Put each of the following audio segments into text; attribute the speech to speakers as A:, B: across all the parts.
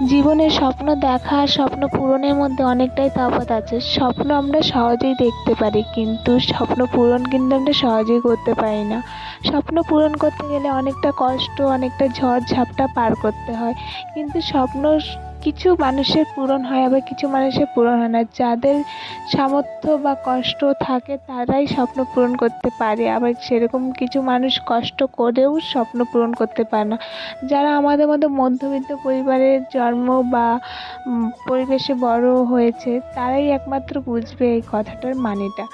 A: জীবনে স্বপ্ন দেখা আর স্বপ্ন পূরণের মধ্যে অনেকটাই তফাৎ আছে। স্বপ্ন আমরা সহজেই দেখতে পারি, কিন্তু স্বপ্ন পূরণ কিন্তু আমরা সহজেই করতে পারি না। স্বপ্ন পূরণ করতে গেলে অনেকটা কষ্ট, অনেকটা ঝড় ঝাপটা পার করতে হয়। কিন্তু স্বপ্ন কিছু মানুষের পূরণ হয়, আবার কিছু মানুষের পূরণ হয় না। যাদের সামর্থ্য বা কষ্ট থাকে, তারাই স্বপ্ন পূরণ করতে পারে। আবার সেরকম কিছু মানুষ কষ্ট করেও স্বপ্ন পূরণ করতে পারে না। যারা আমাদের মতো মধ্যবিত্ত পরিবারের জন্ম বা পরিবেশে বড় হয়েছে, তারাই একমাত্র বুঝবে এই কথাটার মানেটা।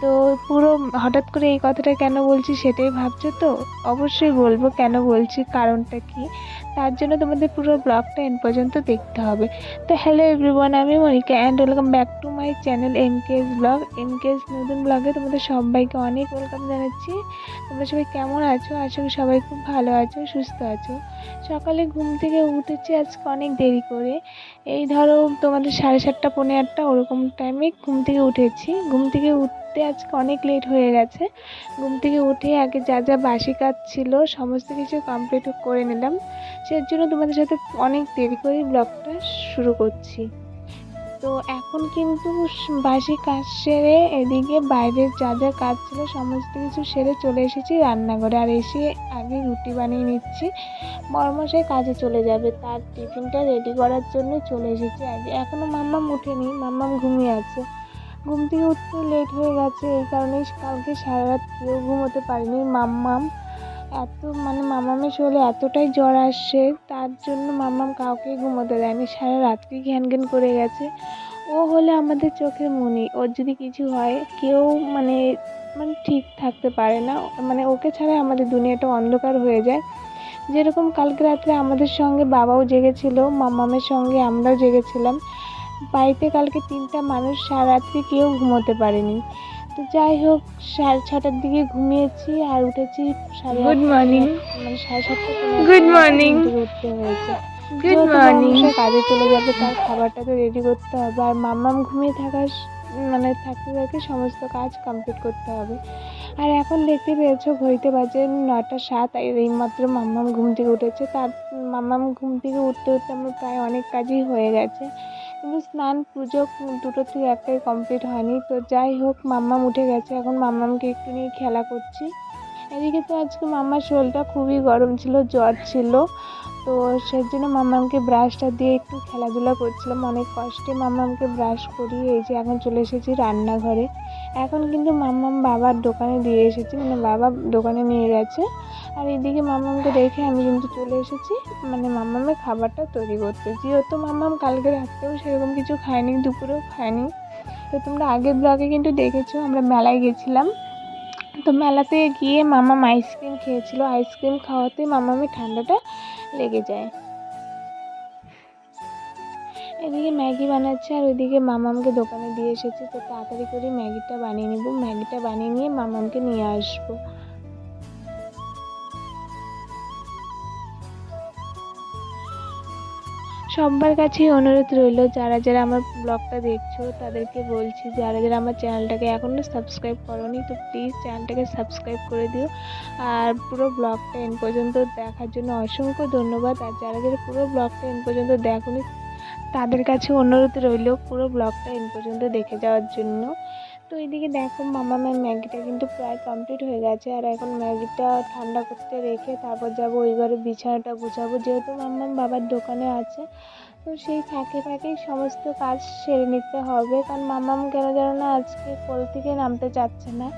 A: তো পুরো হঠাৎ করে এই কথাটা কেন বলছি সেটাই ভাবছ তো? অবশ্যই বলব কেন বলছি, কারণটা কি? তার জন্য তোমাদের পুরো ব্লগটা এন পর্যন্ত দেখতে হবে। তো হ্যালো এভরিওয়ান আমি Monica and welcome back to my channel M K's vlog M K's নতুন ব্লগে তোমাদের সবাইকে অনেক ওয়েলকাম জানাচ্ছি। তোমরা সবাই কেমন আছো? আশা করি সবাই খুব ভালো আছো, সুস্থ আছো। সকালে ঘুম থেকে উঠেছি আজকে অনেক দেরি করে। এই ধরো তোমাদের সাড়ে সাতটা, পৌনে আটটা, ওরকম টাইমে ঘুম থেকে উঠেছি। ঘুম থেকে উঠতে আজকে অনেক লেট হয়ে গেছে। ঘুম থেকে উঠে আগে যা যা বাসি কাজ ছিল, সমস্ত কিছু কমপ্লিট করে নিলাম। সেই জন্য তোমাদের সাথে অনেক দেরি করে ব্লগটা শুরু করছি। তো এখন কিন্তু বাসি কাজ সেরে এদিকে বাইরের যা যা কাজ ছিল, সমস্ত কিছু সেরে চলে এসেছি রান্নাঘরে। আর এসে আগে রুটি বানিয়ে নিচ্ছি। বড়মশাই কাজে চলে যাবে, তার টিফিনটা রেডি করার জন্য চলে এসেছি আগে। এখনও মাম্মাম উঠেনি মাম্মাম ঘুমিয়ে আছে। ঘুম থেকে উঠতে লেট হয়ে গেছে, এই কারণেই কালকে সারা রাত কেউ ঘুমোতে পারিনি। মাম্মাম এত মানে মামামের শরীরে এতটাই জ্বর আসছে, তার জন্য মাম্মাম কাউকেই ঘুমোতে দেয়নি, সারা রাত্রি ঘ্যান ঘ্যান করে গেছে। ও হলে আমাদের চোখের মনি, ওর যদি কিছু হয়, কেউ মানে মানে ঠিক থাকতে পারে না। মানে ওকে ছাড়া আমাদের দুনিয়াটা অন্ধকার হয়ে যায়। যেরকম কালকে রাত্রে আমাদের সঙ্গে বাবাও জেগেছিল, মামামের সঙ্গে আমরাও জেগেছিলাম। বাড়িতে কালকে তিনটা মানুষ, সারা রাত্রি কেউ ঘুমোতে পারেনি। তো যাই হোক সাড়ে ছটার দিকে ঘুমিয়েছি আর উঠেছি
B: গুড মর্নিং
A: মানে সাড়ে সাতটা
B: Good morning.
A: উঠতে হয়েছে।
B: গুড মর্নিং
A: কাজে চলে যাবে তার খাবারটা তো রেডি করতে হবে। আর মাম্মাম ঘুমিয়ে থাকার মানে থাকতে থাকতে সমস্ত কাজ কমপ্লিট করতে হবে। আর এখন দেখতে পেয়েছ ঘড়িতে বাজে নটা সাত আর এইমাত্র মাম্মাম ঘুম থেকে উঠেছে। তার মাম্মাম ঘুম থেকে উঠতে উঠতে আমার প্রায় অনেক কাজই হয়ে গেছে। কিন্তু স্নান, পুজো, দুটো থেকে একটাই কমপ্লিট হয়নি। তো যাই হোক, মাম্মাম উঠে গেছে। এখন মাম্মামকে একটু নিয়ে খেলা করছি। এদিকে তো আজকে মাম্মার শরীরটা খুবই গরম ছিল, জ্বর ছিল। তো সেই জন্য মাম্মামকে ব্রাশটা দিয়ে একটু খেলাধুলা করছিলাম। অনেক কষ্টে মাম্মামকে ব্রাশ করিয়ে এই যে এখন চলে এসেছি রান্নাঘরে। এখন কিন্তু মাম্মাম বাবার দোকানে দিয়ে এসেছি মানে বাবা দোকানে নিয়ে গেছে। আর এদিকে মাম্মামকে রেখে আমি কিন্তু চলে এসেছি মানে মাম্মামের খাবারটা তৈরি করতে। যেহেতু মাম্মাম কালকে রাত্রেও সেরকম কিছু খায়নি, দুপুরেও খায়নি। তো তোমরা আগের ব্লগে কিন্তু দেখেছ, আমরা মেলায় গেছিলাম। তো মেলাতে গিয়ে মামাম আইসক্রিম খেয়েছিল। আইসক্রিম খাওয়াতে মামামের ঠান্ডাটা লেগে যায়। এদিকে ম্যাগি বানাচ্ছে আর ওইদিকে মামামকে দোকানে দিয়ে এসেছি। তো তাড়াতাড়ি করে ম্যাগিটা বানিয়ে নিব। ম্যাগিটা বানিয়ে নিয়ে মামামকে নিয়ে আসব। সবার কাছেই অনুরোধ রইল, যারা যারা আমার ব্লগটা দেখছ তাদেরকে বলছি, যারা যারা আমার চ্যানেলটাকে এখনও সাবস্ক্রাইব করোনি তো প্লিজ চ্যানেলটাকে সাবস্ক্রাইব করে দিও। আর পুরো ব্লগটা এন পর্যন্ত দেখার জন্য অসংখ্য ধন্যবাদ। আর যারা যারা পুরো ব্লগটা এন পর্যন্ত দেখোনি, তাদের কাছে অনুরোধ রইল পুরো ব্লগটা এন পর্যন্ত দেখে যাওয়ার জন্য। তো এদিকে দেখো মামামের ম্যাগিটা কিন্তু প্রায় কমপ্লিট হয়ে গেছে। আর এখন ম্যাগিটা ঠান্ডা করতে রেখে তারপর যাব ওই ঘরে বিছানাটা গুছাবো। যেহেতু মাম্মাম বাবার দোকানে আছে, তো সেই ফাঁকে ফাঁকেই সমস্ত কাজ সেরে নিতে হবে। কারণ মাম্মাম কেন যেন না আজকে কোল থেকে নামতে চাচ্ছে না।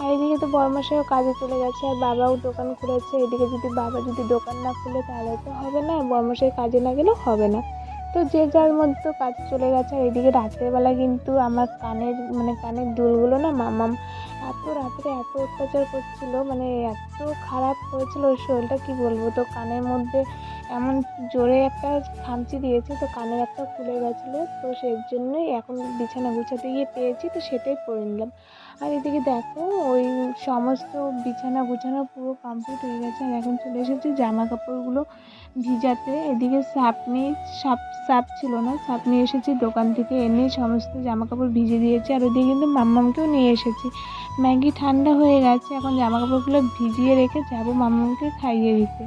A: আর এদিকে তো বর্মাসাও কাজে চলে গেছে, আর বাবাও দোকান খুলেছে। এদিকে যদি বাবা যদি দোকান না খুলে তাহলে তো হবে না বর্মাসাই কাজে না গেলেও হবে না। তো যে যার মধ্যে কাজ চলে গেছে, আর এদিকে রাত্রেবেলা কিন্তু আমার কানের মানে কানের দুলগুলো না মামাম এত রাত্রে এত অত্যাচার করছিল মানে এত খারাপ হয়েছিল ওই শরীরটা, কী বলব? তো কানের মধ্যে এমন জোরে একটা খামচি দিয়েছে, তো কানের একটা খুলে গেছিল, তো সেই জন্যই এখন বিছানা গুছাতে গিয়ে পেয়েছি, তো সেটাই পরে নিলাম। আর এদিকে দেখো, ওই সমস্ত বিছানা গুছানো পুরো কমপ্লিট হয়ে গেছে, আর এখন চলে এসেছি জামা কাপড়গুলো ভিজাতে এদিকে সাপ নিয়ে সাপ সাপ ছিল না। সাপ নিয়ে এসেছি দোকান থেকে এনে সমস্ত জামা কাপড় ভিজে দিয়েছি। আর ওদিকে কিন্তু মাম্মামকেও নিয়ে এসেছি। ম্যাগি ঠান্ডা হয়ে গেছে, এখন জামা কাপড়গুলো ভিজিয়ে রেখে যাব মাম্মামকে খাইয়ে দিতে।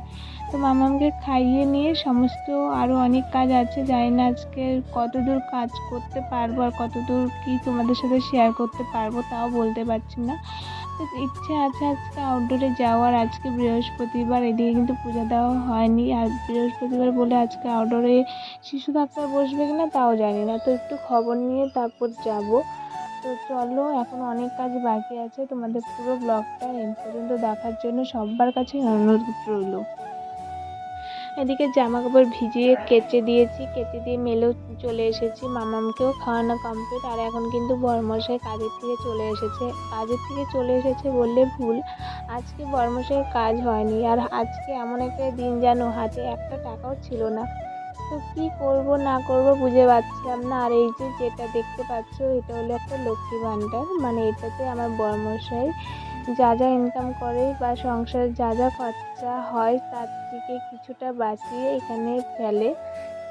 A: তো মামামকে খাইয়ে নিয়ে সমস্ত আরও অনেক কাজ আছে। জানি না আজকে কতদূর কাজ করতে পারব আর কতদূর কী তোমাদের সাথে শেয়ার করতে পারব, তাও বলতে পারছি না। ইচ্ছে আছে আজকে আউটডোরে যাওয়ার। আজকে বৃহস্পতিবার, এদিকে কিন্তু পূজা দেওয়া হয়নি। আর বৃহস্পতিবার বলে আজকে আউটডোরে শিশু ডাক্তার বসবে কিনা তাও জানি না। তো একটু খবর নিয়ে তারপর যাব। তো চলো, এখন অনেক কাজ বাকি আছে। তোমাদের পুরো ব্লগটা এন পর্যন্ত দেখার জন্য সবার কাছে অনুরোধ রইল। এদিকে জামা কাপড় ভিজিয়ে কেচে দিয়েছি, কেচে দিয়ে মেলেও চলে এসেছি। মামামকেও খাওয়ানো কমপ্লিট আর এখন কিন্তু বরমশাই কাজের থেকে চলে এসেছে। কাজের থেকে চলে এসেছে বললে ভুল, আজকে বরমশাইয়ের কাজ হয়নি। আর আজকে এমন একটা দিন যেন হাতে একটা টাকাও ছিল না। তো কী করব, না করব বুঝে পাচ্ছিলাম না। আর এই যে যেটা দেখতে পাচ্ছ, এটা হলো একটা লক্ষ্মী ভাণ্ডার। মানে এটাতে আমার বরমশাই যা যা ইনকাম করে বা সংসারে যা যা খরচা হয় তার থেকে কিছুটা বাঁচিয়ে এখানে ফেলে।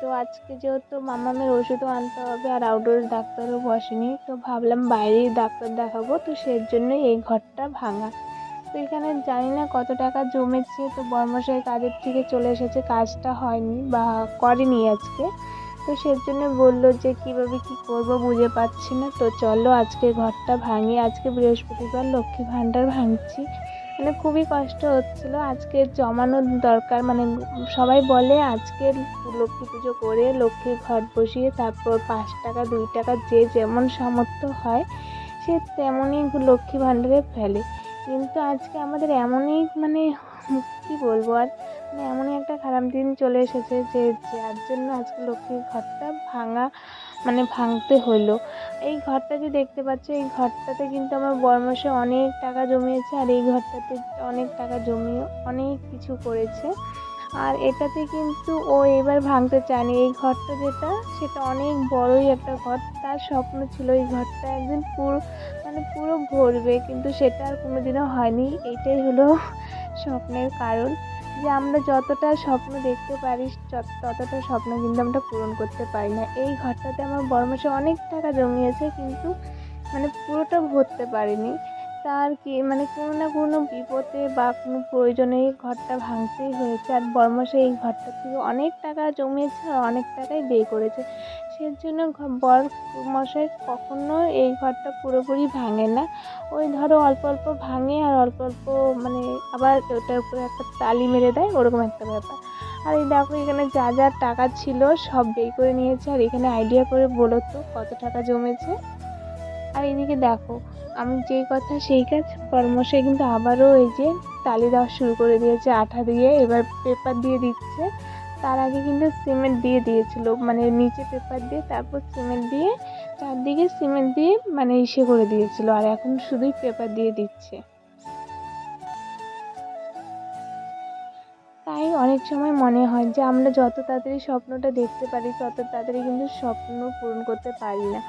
A: তো আজকে যেহেতু মামামের ওষুধও আনতে হবে আর আউটডোর ডাক্তারও বসেনি, তো ভাবলাম বাইরেই ডাক্তার দেখাবো, তো সেই জন্যই এই ঘরটা ভাঙা। তো এখানে জানি না কত টাকা জমেছে, তো বর্মশাই কাজের থেকে চলে এসেছে, কাজটা হয়নি বা করেনি আজকে। তো সেজন্য বলল যে, কীভাবে কী করব বুঝে পাচ্ছি না। তো চলো আজকে ঘরটা ভাঙি। আজকে বৃহস্পতিবার, লক্ষ্মী ভাণ্ডার ভাঙছি। মানে খুবই কষ্ট হচ্ছিল। আজকে জমানোর দরকার মানে সবাই বলে আজকে লক্ষ্মী পুজো করে লক্ষ্মীর ঘর বসিয়ে তারপর পাঁচ টাকা, দুই টাকা যে যেমন সামর্থ্য হয়, সে তেমনই লক্ষ্মী ভাণ্ডারে ফেলে। কিন্তু আজকে আমাদের এমনই মানে কী বলব আর মানে এমনই একটা খারাপ দিন চলে এসেছে যে যার জন্য আজকে লক্ষ্মীর ঘরটা ভাঙা মানে ভাঙতে হলো। এই ঘরটা যে দেখতে পাচ্ছ, এই ঘরটাতে কিন্তু আমার বরমাসে অনেক টাকা জমিয়েছে আর এই ঘরটাতে অনেক টাকা জমিয়ে অনেক কিছু করেছে। আর এটাতে কিন্তু ও এবার ভাঙতে চায়নি। এই ঘরটা যেটা, সেটা অনেক বড়ই একটা ঘর। তার স্বপ্ন ছিল এই ঘরটা একদিন পুরো মানে পুরো ভরবে, কিন্তু সেটা আর কোনো দিনও হয়নি। এইটাই হলো স্বপ্নের কারণ। যে আমরা যতটা স্বপ্ন দেখতে পারি ততটা স্বপ্ন কিন্তু আমরা পূরণ করতে পারি না। এই ঘরটাতে আমার বড়মাসে অনেক টাকা জমিয়েছে কিন্তু মানে পুরোটা ভরতে পারিনি। তার কি মানে কোনো না কোনো বিপদে বা কোনো প্রয়োজনে এই ঘরটা ভাঙতেই হয়েছে। আর বরমশাই এই ঘরটা থেকে অনেক টাকা জমিয়েছে আর অনেক টাকাই ব্যয় করেছে। সেজন্য বর মশাই কখনো এই ঘরটা পুরোপুরি ভাঙে না। ওই ধরো অল্প অল্প ভাঙে আর অল্প অল্প মানে আবার ওটার উপরে একটা তালি মেরে দেয়, ওরকম একটা ব্যাপার। আর এই দেখো এখানে যা যা টাকা ছিল সব বের করে নিয়েছে, আর এখানে আইডিয়া করে বলো তো কত টাকা জমেছে। আর এদিকে দেখো, আমি যেই কথা সেই কাজ পরামর্শে কিন্তু আবারও এই যে তালি দেওয়া শুরু করে দিয়েছে আঠা দিয়ে, এবার পেপার দিয়ে দিচ্ছে। তার আগে কিন্তু সিমেন্ট দিয়ে দিয়েছিল মানে নিচে পেপার দিয়ে তারপর সিমেন্ট দিয়ে চারদিকে সিমেন্ট দিয়ে মানে ইসে করে দিয়েছিল, আর এখন শুধুই পেপার দিয়ে দিচ্ছে। তাই অনেক সময় মনে হয় যে আমরা যত তাড়াতাড়ি স্বপ্নটা দেখতে পারি, তত তাড়াতাড়ি কিন্তু স্বপ্ন পূরণ করতে পারি না।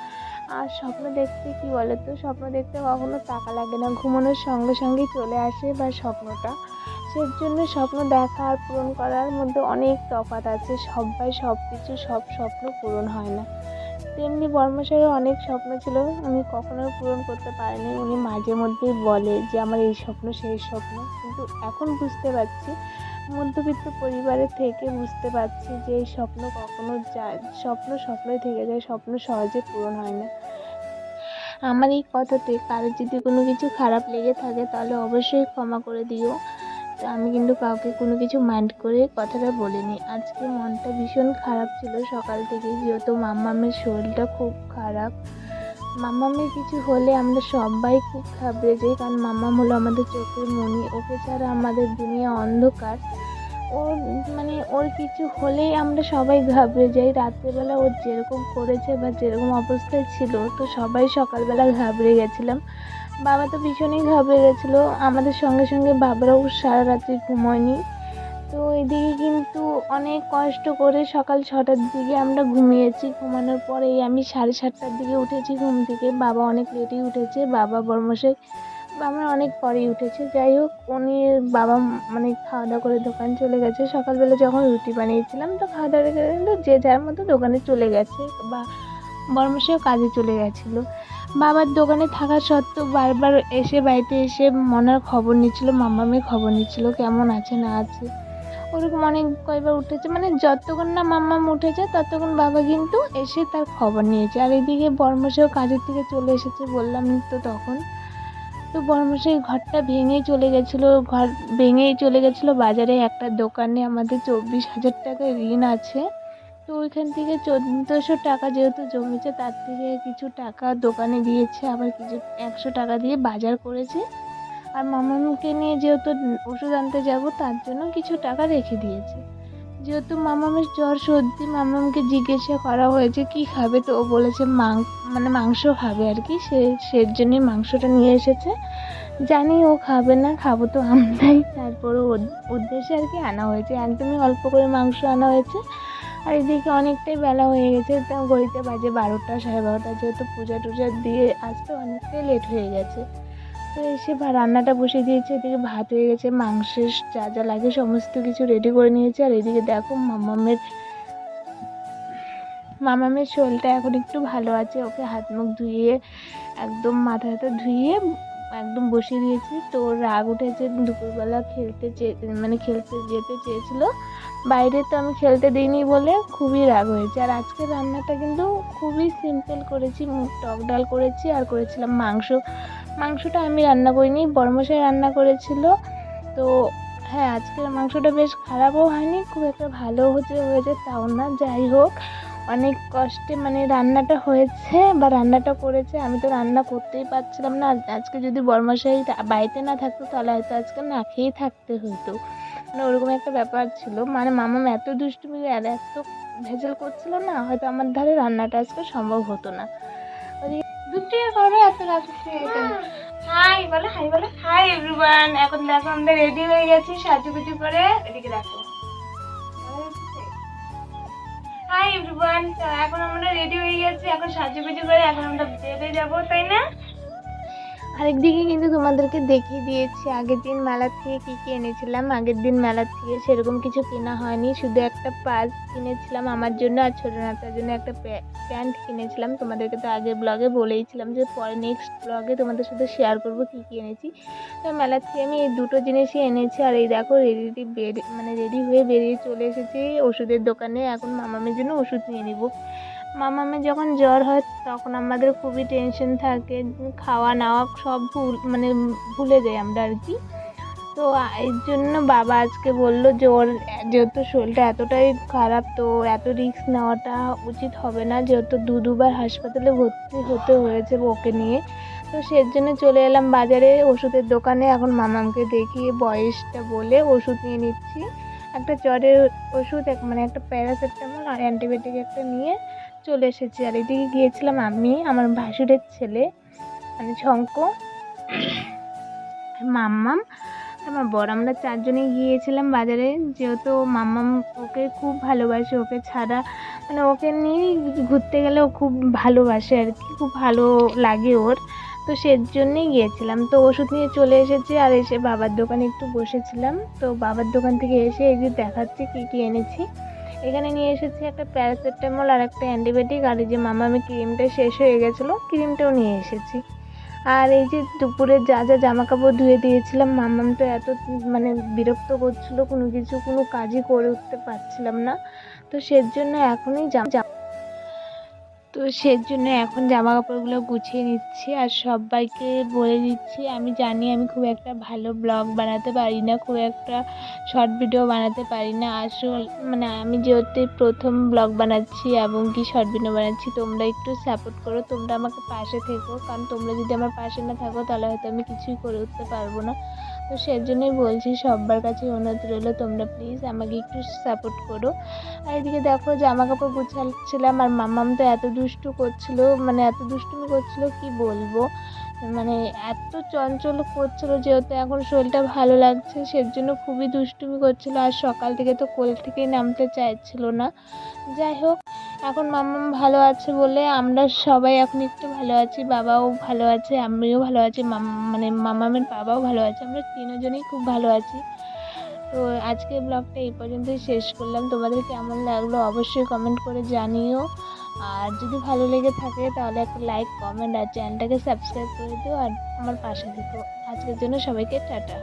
A: আর স্বপ্ন দেখতে কী বলো তো স্বপ্ন দেখতে কখনো টাকা লাগে না, ঘুমানোর সঙ্গে সঙ্গেই চলে আসে বা স্বপ্নটা। সেই জন্য স্বপ্ন দেখা আর পূরণ করার মধ্যে অনেক তফাৎ আছে। সবাই সব কিছু সব স্বপ্ন পূরণ হয় না। তেমনি বর্মশাইয়েরও অনেক স্বপ্ন ছিল উনি কখনোই পূরণ করতে পারিনি। উনি মাঝে মধ্যেই বলে যে, আমার এই স্বপ্ন, সেই স্বপ্ন। কিন্তু এখন বুঝতে পারছি, মধ্যবিত্ত পরিবারের থেকে বুঝতে পারছি যে, এই স্বপ্ন কখনো যায়, স্বপ্ন স্বপ্নই থেকে যায়, স্বপ্ন সহজে পূরণ হয় না। আমার এই কথাতে কারোর যদি কোনো কিছু খারাপ লেগে থাকে, তাহলে অবশ্যই ক্ষমা করে দিও। তো আমি কিন্তু কাউকে কোনো কিছু মাইন্ড করে কথাটা বলিনি। আজকে মনটা ভীষণ খারাপ ছিল সকাল থেকে যেহেতু মাম্মামের শরীরটা খুব খারাপ। মাম্মামের কিছু হলে আমরা সবাই খুব ঘাবড়ে যাই, কারণ মাম্মাম হলো আমাদের চোখের মনি। ওকে ছাড়া আমাদের দুনিয়া অন্ধকার। ওর মানে ওর কিছু হলেই আমরা সবাই ঘাবড়ে যাই। রাত্রেবেলা ও যেরকম করেছে বা যেরকম অবস্থায় ছিল, তো সবাই সকালবেলা ঘাবড়ে গেছিলাম। বাবা তো ভীষণই ঘাবড়ে গেছিল। আমাদের সঙ্গে সঙ্গে বাবারাও সারা রাত্রি ঘুমোয়নি। তো এদিকে কিন্তু অনেক কষ্ট করে সকাল ছটার দিকে আমরা ঘুমিয়েছি। ঘুমানোর পরেই আমি সাড়ে সাতটার দিকে উঠেছি ঘুম থেকে। বাবা অনেক লেটেই উঠেছে। বাবা বর্মশাই আমার অনেক পরেই উঠেছে। যাই হোক, উনি বাবা মানে খাওয়া দাওয়া করে দোকান চলে গেছে। সকালবেলা যখন রুটি বানিয়েছিলাম, তো খাওয়া দাওয়া করে যে যার মতো দোকানে চলে গেছে বা বর্মশাইও কাজে চলে গেছিল। বাবার দোকানে থাকা সত্ত্বেও বারবার এসে বাড়িতে এসে মনার খবর নিচ্ছিল, মামামের খবর নিচ্ছিল, কেমন আছে না আছে। ওরকম অনেক কয়বার উঠেছে মানে যতক্ষণ না মাম্মাম উঠেছে, ততক্ষণ বাবা কিন্তু এসে তার খবর নিয়েছে। আর এদিকে বর্মশাইও কাজের থেকে চলে এসেছে বললাম তো তখন। তো বর্মশাই ঘরটা ভেঙেই চলে গেছিল, ঘর ভেঙেই চলে গেছিল বাজারে। একটা দোকানে আমাদের চব্বিশ হাজার টাকা ঋণ আছে। তো ওইখান থেকে চোদ্দোশো টাকা যেহেতু জমেছে, তার থেকে কিছু টাকা দোকানে দিয়েছে আবার কিছু একশো টাকা দিয়ে বাজার করেছে। আর মামামকে নিয়ে যেহেতু ওষুধ আনতে যাব, তার জন্য কিছু টাকা রেখে দিয়েছে। যেহেতু মামামের জ্বর সর্দি মামামকে জিজ্ঞাসা করা হয়েছে, কি খাবে? তো ও বলেছে, মাং মানে মাংস খাবে আর কি, সে, সের জন্যই মাংসটা নিয়ে এসেছে। জানি ও খাবে না, খাব তো আমরাই। তারপরে উদ্দেশ্যে আর কি আনা হয়েছে। একদমই অল্প করে মাংস আনা হয়েছে। আর এদিকে অনেকটাই বেলা হয়ে গেছে, তা ঘড়িতে বাজে বারোটা, সাড়ে বারোটা, যেহেতু পূজা টুজা দিয়ে আসতে অনেকটাই লেট হয়ে গেছে। তো এসে রান্নাটা বসিয়ে দিয়েছে, এদিকে ভাত হয়ে গেছে, মাংসের যা যা লাগে সমস্ত কিছু রেডি করে নিয়েছে। আর এদিকে দেখো মামামের মামামের শরীরটা এখন একটু ভালো আছে, ওকে হাত মুখ ধুয়ে একদম মাথা হাতে ধুয়ে একদম বসিয়ে দিয়েছি। তো রাগ উঠেছে, দুপুরবেলা খেলতে চেয়ে মানে খেলতে যেতে চেয়েছিল। বাইরে তো আমি খেলতে দিইনি বলে খুবই রাগ হয়েছে। আর আজকে রান্নাটা কিন্তু খুবই সিম্পল করেছি টক ডাল করেছি আর করেছিলাম মাংস। মাংসটা আমি রান্না করিনি বড়মশাই রান্না করেছিল। তো হ্যাঁ আজকের মাংসটা বেশ খারাপও হয়নি, খুব একটা ভালো হচ্ছে হয়েছে তাও না। যাই হোক অনেক কষ্টে মানে রান্নাটা হয়েছে বা রান্নাটা করেছে, আমি তো রান্না করতেই পারছিলাম না। আজকে যদি বড়মশাই বাড়িতে না থাকতো, তাহলে হয়তো আজকে না খেয়েই থাকতে হতো মানে ওরকম একটা ব্যাপার ছিল। মানে মামাম এত দুষ্টুমি আর এত ভেজাল করছিল না, হয়তো আমার ধারে রান্নাটা আজকে সম্ভব হতো না। হাই, বলো হাই বলো। হাই এভরিওয়ান এখন দেখো আমরা রেডি হয়ে গেছি সাজুগুজু করে। এদিকে দেখো। হাই এভরিওয়ান এখন আমরা রেডি হয়ে গেছি, এখন সাজুগুজু করে এখন আমরা বেড়ে যাব, তাই না? আরেকদিকে কিন্তু তোমাদেরকে দেখিয়ে দিয়েছি, আগের দিন মেলার থেকে কী কী এনেছিলাম, আগের দিন মেলার থেকে সেরকম কিছু কেনা হয়নি, শুধু একটা পার্স কিনেছিলাম আমার জন্য আর ছোটো নাতার জন্য একটা প্যান্ট কিনেছিলাম। তোমাদেরকে তো আগের ব্লগে বলেইছিলাম যে পরে নেক্সট ব্লগে তোমাদের সাথে শেয়ার করব কী কী এনেছি। তো মেলার থেকে আমি এই দুটো জিনিসই এনেছি আর এই দেখো রেডি বের মানে রেডি হয়ে বেরিয়ে চলে এসেছি ওষুধের দোকানে। এখন মামামের জন্য ওষুধ নিয়ে নিব। মামামের যখন জ্বর হয় তখন আমাদের খুবই টেনশন থাকে, খাওয়া নাওয়া সব ভুল মানে ভুলে যাই আমরা আর কি। তো এর জন্য বাবা আজকে বলল যে ওর যেহেতু শরীরটা এতটাই খারাপ, তো এত রিস্ক নেওয়াটা উচিত হবে না। যেহেতু দু দুবার হাসপাতালে ভর্তি হতে হয়েছে ওকে নিয়ে। তো সের জন্য চলে এলাম বাজারে ওষুধের দোকানে। এখন মামামকে দেখিয়ে বয়সটা বলে ওষুধ নিয়ে নিচ্ছি। একটা জ্বরের ওষুধ মানে একটা প্যারাসিটামল আর অ্যান্টিবায়োটিক একটা নিয়ে চলে এসেছি। আর এদিকে গিয়েছিলাম আমি, আমার ভাসুরের ছেলে মানে ঝঙ্ক মাম্মাম আমার বর। আমরা চারজনে গিয়েছিলাম বাজারে, যেহেতু মাম্মাম ওকে খুব ভালোবাসে, ওকে ছাড়া মানে ওকে নিয়ে ঘুরতে গেলে ও খুব ভালোবাসে আর কি, খুব ভালো লাগে ওর। তো সের জন্যেই গিয়েছিলাম। তো ওষুধ নিয়ে চলে এসেছি আর এসে বাবার দোকানে একটু বসেছিলাম। তো বাবার দোকান থেকে এসে এই যে দেখাচ্ছি কী কী এনেছি। এখানে নিয়ে এসেছি একটা প্যারাসিটামল আর একটা অ্যান্টিবায়োটিক। আর এই যে মামা, আমি ক্রিমটা শেষ হয়ে গেছিল, ক্রিমটাও নিয়ে এসেছি। আর এই যে দুপুরে যা যা জামা কাপড় ধুয়ে দিয়েছিলাম, মামাম তো এত মানে বিরক্ত করছিল, কোনো কিছু, কোনো কাজই করে উঠতে পারছিলাম না। তো সের জন্য এখনই জামা তো সের জন্য এখন জামা কাপড়গুলো গুছিয়ে নিচ্ছি আর সবাইকে বলে দিচ্ছি, আমি জানি আমি খুব একটা ভালো ব্লগ বানাতে পারি না, খুব একটা শর্ট ভিডিও বানাতে পারি না। আসল মানে আমি যেহেতু প্রথম ব্লগ বানাচ্ছি এবং কি শর্ট ভিডিও বানাচ্ছি, তোমরা একটু সাপোর্ট করো, তোমরা আমাকে পাশে থেকো। কারণ তোমরা যদি আমার পাশে না থাকো, তাহলে হয়তো আমি কিছুই করে উঠতে পারব না। তো সেজন্যই বলছি সবার কাছে অনুরোধ রইল তোমরা প্লিজ আমাকে একটু সাপোর্ট করো। আর এদিকে দেখো জামা কাপড় গুছাচ্ছিলাম আর মাম্মাম তো এত দুষ্টু করছিল মানে এত দুষ্টুমি করছিল কি বলব? মানে এত চঞ্চল করছিল যেহেতু এখন শরীরটা ভালো লাগছে, সেজন্য খুবই দুষ্টুমি করছিল আর সকাল থেকে তো কোল থেকেই নামতে চাইছিল না। যাই হোক এখন মাম্মাম ভালো আছে বলে আমরা সবাই এখন একটু ভালো আছি, বাবাও ভালো আছে, আমিও ভালো আছি মানে মামামের বাবাও ভালো আছে, আমরা তিনজনেই খুব ভালো আছি। তো আজকের ব্লগটা এই পর্যন্তই শেষ করলাম, তোমাদের কেমন লাগল অবশ্যই কমেন্ট করে জানিও। আর যদি ভালো লেগে থাকে তাহলে একটা লাইক কমেন্ট আর চ্যানেলটাকে সাবস্ক্রাইব করে দিও আর আমার পাশে থেকো। আজকের জন্য সবাইকে টাটা।